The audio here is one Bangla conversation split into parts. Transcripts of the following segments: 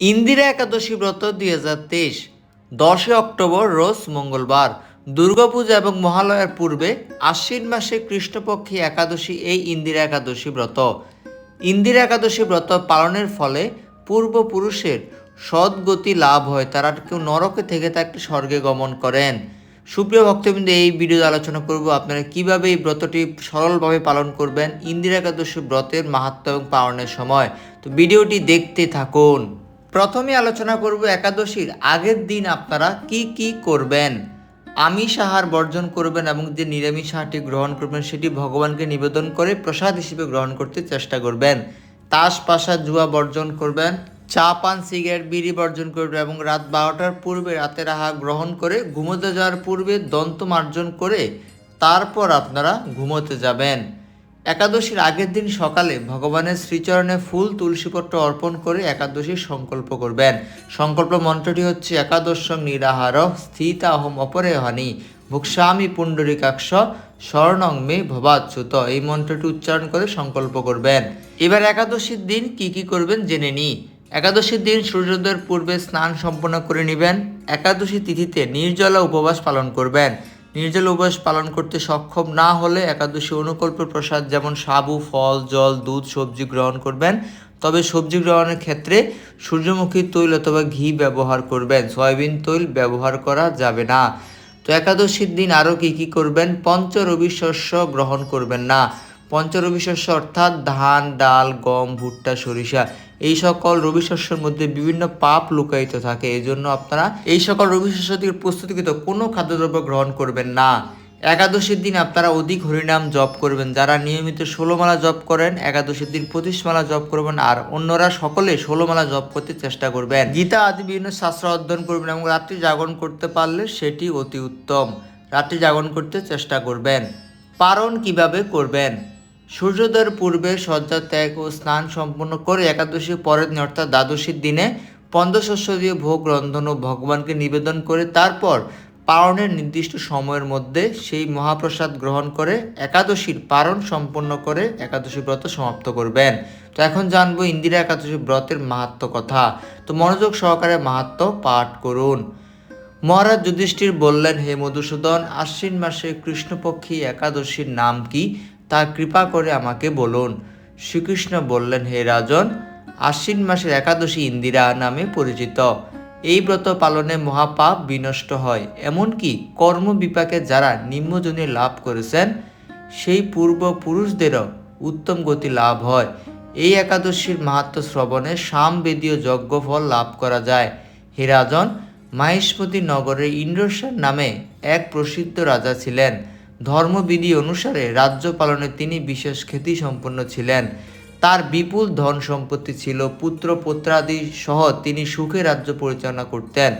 ইন্দিরা একাদশী ব্রত দুই হাজার তেইশ, দশই অক্টোবর রোজ মঙ্গলবার। দুর্গাপূজা এবং মহালয়ার পূর্বে আশ্বিন মাসে কৃষ্ণপক্ষী একাদশী এই ইন্দিরা একাদশী ব্রত। ইন্দিরা একাদশী ব্রত পালনের ফলে পূর্বপুরুষের সদ্গতি লাভ হয়, তারা কেউ নরকে থেকে থাকতে স্বর্গে গমন করেন। সুপ্রিয় ভক্তবৃন্দ, এই ভিডিওতে আলোচনা করব আপনারা কীভাবে এই ব্রতটি সরলভাবে পালন করবেন ইন্দিরা একাদশী ব্রতের মাহাত্ম এবং পালনের সময়। তো ভিডিওটি দেখতে থাকুন। প্রথমে আলোচনা করব একাদশীর আগের দিন আপনারা কি কি করবেন, আমিষ আহার বর্জন করবেন এবং যে নিরামিষ আহারটি গ্রহণ করবেন সেটি ভগবানকে নিবেদন করে প্রসাদ হিসেবে গ্রহণ করতে চেষ্টা করবেন। তাস, পাশা, জুয়া বর্জন করবেন, চা, পান, সিগারেট, বিড়ি বর্জন করবেন এবং রাত বারোটার পূর্বে রাতের আহার গ্রহণ করে ঘুমোতে যাওয়ার পূর্বে দন্ত মার্জন করে তারপর আপনারা ঘুমোতে যাবেন। একাদশীর আগের দিন সকালে ভগবানের শ্রীচরণে ফুল তুলসীপত্র অর্পণ করে একাদশীর সংকল্প করবেন। সংকল্প মন্ত্রটি হচ্ছে একাদশং নিরাহার স্থিতা অহম অপরে হানি ভুক্সামি পুণ্ডরিকাক্ষ স্বর্ণং মে ভবাচ্যুত। এই মন্ত্রটি উচ্চারণ করে সংকল্প করবেন। এবার একাদশীর দিন কি কি করবেন জেনে নিই। একাদশীর দিন সূর্যোদয়ের পূর্বে স্নান সম্পন্ন করে নেবেন। একাদশী তিথিতে নির্জলা উপবাস পালন করবেন। নির্জল উপবাস পালন করতে সক্ষম না হলে একাদশী অনুকল্প প্রসাদ যেমন সাবু, ফল, জল, দুধ, সবজি গ্রহণ করবেন। তবে সবজি গ্রহণের ক্ষেত্রে সূর্যমুখী তৈল অথবা ঘি ব্যবহার করবেন। সয়াবিন তৈল ব্যবহার করা যাবে না। তো একাদশীর দিন আরও কী কী করবেন? পঞ্চ রবি শস্য গ্রহণ করবেন না। পঞ্চরবি শস্য অর্থাৎ ধান, ডাল, গম, ভুট্টা, সরিষা, এই সকল রবি শস্যের মধ্যে বিভিন্ন পাপ লুকায়িত থাকে। এই জন্য আপনারা এই সকল রবি শস্য থেকে প্রস্তুতিকৃত কোনো খাদ্যদ্রব্য গ্রহণ করবেন না। একাদশীর দিন আপনারা অধিক হরিনাম জপ করবেন। যারা নিয়মিত ষোলোমালা জপ করেন, একাদশীর দিন পঁচিশ মালা জপ করবেন আর অন্যরা সকলে ষোলোমালা জপ করতে চেষ্টা করবেন। গীতা আদি বিভিন্ন শাস্ত্র অধ্যয়ন করবেন এবং রাত্রি জাগরণ করতে পারলে সেটি অতি উত্তম। রাত্রি জাগরণ করতে চেষ্টা করবেন। পারণ কীভাবে করবেন? সূর্যোদয়ের পূর্বে শয্যা ত্যাগ ও স্নান সম্পন্ন করে একাদশী পরের দিন, অর্থাৎ দ্বাদশীর দিনে পঞ্চশস্য দিয়ে ভোগ, রন্ধন ও ভগবানকে নিবেদন করে তারপর পারণের নির্দিষ্ট সময়ের মধ্যে সেই মহাপ্রসাদ গ্রহণ করে একাদশীর পারণ সম্পন্ন করে একাদশী ব্রত সমাপ্ত করবেন। তো এখন জানব ইন্দিরা একাদশী ব্রতের মাহাত্ম কথা। তো মনোযোগ সহকারে মাহাত্ম পাঠ করুন। মহারাজ যুধিষ্ঠির বললেন, হে মধুসূদন, আশ্বিন মাসে কৃষ্ণপক্ষী একাদশীর নাম কি? তা কৃপা করে আমাকে বলুন। শ্রীকৃষ্ণ বললেন, হে রাজন, আশ্বিন মাসের একাদশী ইন্দিরা নামে পরিচিত। এই ব্রত পালনে মহাপাপ বিনষ্ট হয়। এমনকি কর্ম বিপাকে যারা নিম্নজনী লাভ করেছেন, সেই পূর্বপুরুষদেরও উত্তম গতি লাভ হয়। এই একাদশীর মাহাত্ম শ্রবণে সামবেদীয় যজ্ঞফল লাভ করা যায়। হে রাজন, মাহেশপতি নগরের ইন্দ্রসেন নামে এক প্রসিদ্ধ রাজা ছিলেন। ধর্মবিধি অনুসারে রাজ্য পালনে তিনি বিশেষ খ্যাতি সম্পন্ন ছিলেন। তার বিপুল ধন সম্পত্তি ছিল, পুত্র পুত্রাদি সহ তিনি সুখে রাজ্য পরিচালনা করতেন।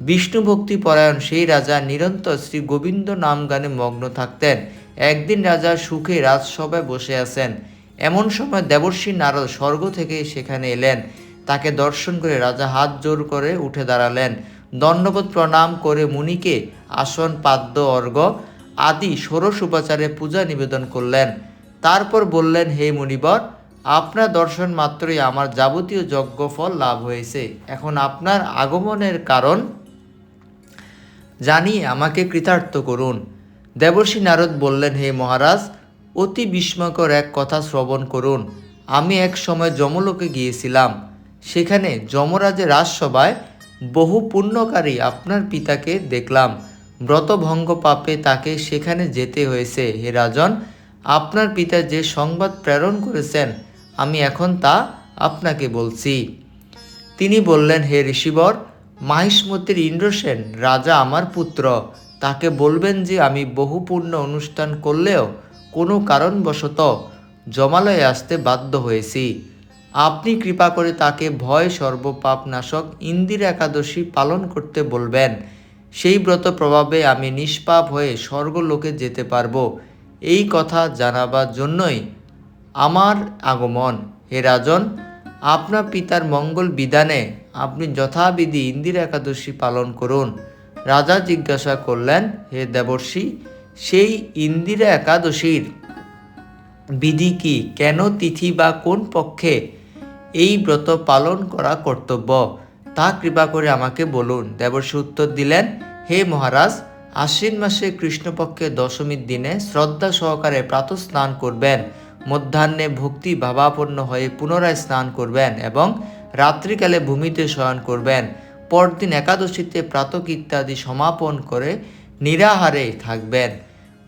বিষ্ণু ভক্তি পরায়ণ সেই রাজা নিরন্তর শ্রী গোবিন্দ নাম গানে মগ্ন থাকতেন। একদিন রাজা সুখে রাজসভায় বসে আছেন। এমন সময় দেবর্ষী নারদ স্বর্গ থেকে সেখানে এলেন। তাকে দর্শন করে রাজা হাত জোর করে উঠে দাঁড়ালেন। দণ্ডবোধ প্রণাম করে মুনিকে, আসন, পাদ্য অর্ঘ আদি ষোড়শ উপাচারে পূজা নিবেদন করলেন। তারপর বললেন, হে মুনিবর, আপনার দর্শন মাত্রই আমার যাবতীয় যজ্ঞফল লাভ হয়েছে। এখন আপনার আগমনের কারণ জানিয়ে আমাকে কৃতার্থ করুন। দেবর্ষী নারদ বললেন, হে মহারাজ, অতি বিস্ময়কর এক কথা শ্রবণ করুন। আমি এক সময় যমলোকে গিয়েছিলাম। সেখানে যমরাজের রাজসভায় বহু পুণ্যকারী আপনার পিতাকে দেখলাম। ব্রতভঙ্গ পাপে তাকে সেখানে যেতে হয়েছে। হে রাজন, আপনার পিতা যে সংবাদ প্রেরণ করেছেন, আমি এখন তা আপনাকে বলছি। তিনি বললেন, হে ঋষিবর, মাহিষ্মতির ইন্দ্রসেন, রাজা আমার পুত্র, তাকে বলবেন যে আমি বহু পূর্ণ অনুষ্ঠান করলেও কোনো কারণবশত জমালয়ে আসতে বাধ্য হয়েছি। আপনি কৃপা করে তাকে ভয়, সর্বপাপ নাশক, ইন্দিরা একাদশী পালন করতে বলবেন। সেই ব্রত প্রভাবে আমি নিষ্পাপ হয়ে স্বর্গলোকে যেতে পারব। এই কথা জানাবার জন্যই আমার আগমন। হে রাজন, আপনার পিতার মঙ্গল বিধানে আপনি যথাবিধি ইন্দিরা একাদশী পালন করুন। রাজা জিজ্ঞাসা করলেন, হে দেবর্ষি, সেই ইন্দিরা একাদশীর বিধি কি? কেন তিথি বা কোন পক্ষে এই ব্রত পালন করা কর্তব্য? তা কৃপা করে আমাকে বলুন। দেবর্ষি উত্তর দিলেন, হে মহারাজ, আশ্বিন মাসে কৃষ্ণপক্ষে দশমীর দিনে শ্রদ্ধা সহকারে প্রাতঃ স্নান করবেন। মধ্যাহ্নে ভক্তি ভাবাপন্ন হয়ে পুনরায় স্নান করবেন এবং রাত্রিকালে ভূমিতে শয়ন করবেন। পরদিন একাদশীতে প্রাতক ইত্যাদি সমাপন করে নিরাহারে থাকবেন।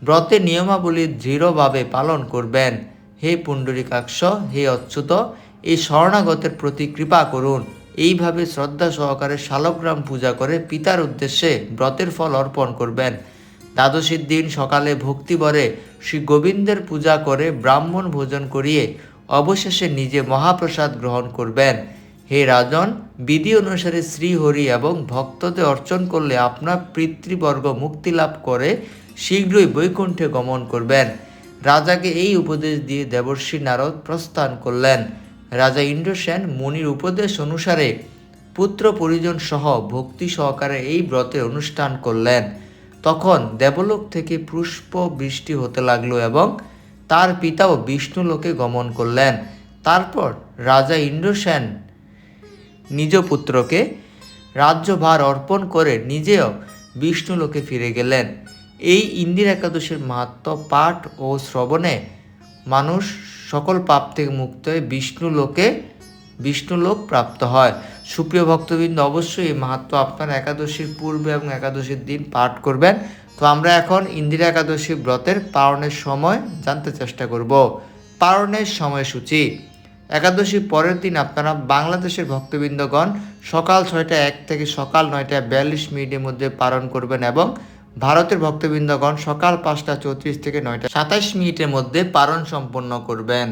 ব্রতে নিয়মাবলী দৃঢ়ভাবে পালন করবেন। হে পুণ্ডরিকাক্ষ, হে অচ্যুত, এই শরণাগতের প্রতি কৃপা করুন। এইভাবে শ্রদ্ধা সহকারে শালগ্রাম পূজা করে পিতার উদ্দেশ্যে ব্রতের ফল অর্পণ করবেন। দ্বাদশীর দিন সকালে ভক্তিবরে শ্রী গোবিন্দের পূজা করে ব্রাহ্মণ ভোজন করিয়ে অবশেষে নিজে মহাপ্রসাদ গ্রহণ করবেন। হে রাজন, বিধি অনুসারে শ্রীহরি এবং ভক্তদের অর্চন করলে আপনার পিতৃবর্গ মুক্তি লাভ করে শীঘ্রই বৈকুণ্ঠে গমন করবেন। রাজাকে এই উপদেশ দিয়ে দেবর্ষী নারদ প্রস্থান করলেন। রাজা ইন্দ্রসেন মনির উপদেশ অনুসারে পুত্র পরিজন সহ ভক্তি সহকারে এই ব্রতের অনুষ্ঠান করলেন। তখন দেবলোক থেকে পুষ্প বৃষ্টি হতে লাগল এবং তার পিতাও বিষ্ণুলোকে গমন করলেন। তারপর রাজা ইন্দ্রসেন নিজ পুত্রকে রাজ্যভার অর্পণ করে নিজেও বিষ্ণুলোকে ফিরে গেলেন। এই ইন্দির একাদশীর মাহাত্ম পাঠ ও শ্রবণে মানুষ সকল পাপ থেকে মুক্ত হয়ে বিষ্ণু লোকে, বিষ্ণু বিষ্ণুলোক প্রাপ্ত হয়। সুপ্রিয় ভক্তবৃন্দ, অবশ্যই এই মাহাত্ম আপনার একাদশীর পূর্বে এবং একাদশীর দিন পাঠ করবেন। তো আমরা এখন ইন্দিরা একাদশী ব্রতের পালনের সময় জানতে চেষ্টা করব। পালনের সময়সূচি। একাদশী পরের দিন আপনারা বাংলাদেশের ভক্তবৃন্দগণ সকাল ছয়টা এক থেকে সকাল নয়টা বিয়াল্লিশ মিনিটের মধ্যে পালন করবেন এবং ভারতের ভক্তবৃন্দগণ সকাল পাঁচটা চৌত্রিশ থেকে নয়টা সাতাইশ মিনিটের মধ্যে পারণ সম্পন্ন করবেন।